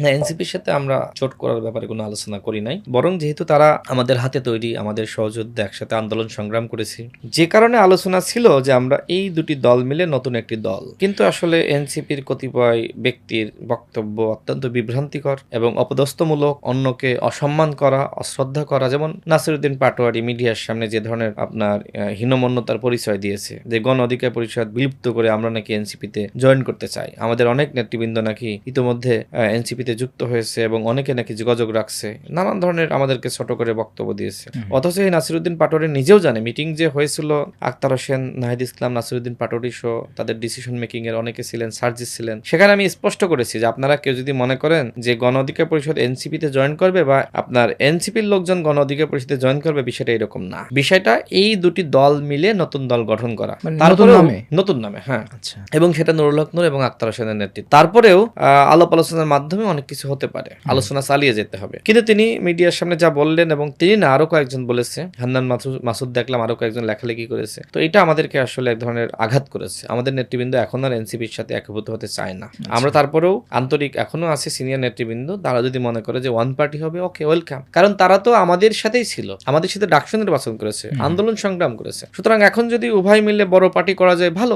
না, এনসিপির সাথে আমরা জোট করার ব্যাপারে কোনো আলোচনা করি নাই। বরং যেহেতু তারা আমাদের হাতে তৈরি, আমাদের সহযোদ্ধা একসাথে আন্দোলন সংগ্রাম করেছি, যে কারণে আলোচনা ছিল যে আমরা এই দুটি দল মিলে নতুন একটি দল। কিন্তু আসলে এনসিপির কতিপয় ব্যক্তির বক্তব্য অত্যন্ত বিভ্রান্তিকর এবং অপদস্থমূলক, অন্যকে অসম্মান করা, অশ্রদ্ধা করা, যেমন নাসিরুদ্দিন পাটোয়ারি মিডিয়ার সামনে যে ধরনের আপনার হীনমন্যতার পরিচয় দিয়েছে, যে গণ অধিকার পরিষদ বিলুপ্ত করে আমরা নাকি এনসিপিতে জয়েন করতে চাই। আমাদের অনেক নেতৃবৃন্দ নাকি ইতিমধ্যে এনসিপিতে যুক্ত হয়েছে এবং অনেকে নাকি যোগাযোগ রাখছে নানান ধরনের আমাদেরকে ছোট করে বক্তব্য দিয়েছে। অথচ এই নাসিরুদ্দিন পাটোয়ারি নিজেও জানে মিটিং যে হয়েছিল আক্তার হোসেন নাহিদ ইসলাম নাসিরুদ্দিন পাটোয়ারি সহ তাদের ডিসিশন মেকিং এর অনেকে ছিলেন সার্জিস ছিলেন। সেখানে আমি স্পষ্ট করেছি যে আপনারা কেউ যদি মনে করেন যে গণ অধিকার পরিষদ এনসিপিতে জয়েন করবে বা আপনার এনসিপির লোকজন গণ অধিকার পরিষদে জয়েন করবে বিষয়টা এরকম না। বিষয়টা এই দুটি দল মিলে নতুন দল গঠন করা। মানে নতুন নামে? হ্যাঁ। আচ্ছা। এবং সেটা নুরুল হক নূর এবং আক্তার হোসেনের নেতৃত্ব। তারপরেও আলাপ আলোচনার মাধ্যমে অনেক কিছু হতে পারে। আলোচনা চালিয়ে যেতে হবে। কিন্তু তিনি মিডিয়ার সামনে যা বললেন এবং তিনি না আরও কয়েকজন বলেছে হান্নান মাসুদ দেখলাম আরও কয়েকজন লেখালেখি করেছে। তো এটা আমাদেরকে আসলে এক ধরনের আঘাত করেছে। আমাদের নেতৃবৃন্দ এখন আর এনসিপির সাথে একীভূত হতে চায় না। আমরা তারপরেও আন্তরিক এখনও আছে সিনিয়র নেতৃবৃন্দ। তারা যদি মনে করে যে ওয়ান পার্টি হবে ওকে ওয়েলকাম। কারণ তারা তো আমাদের সাথেই ছিল। আমাদের সাথে ডাকসু নির্বাচন করেছে আন্দোলন সংগ্রাম করেছে। সুতরাং এখন যদি উভয় মিলে বড় পার্টি করা যায় ভালো।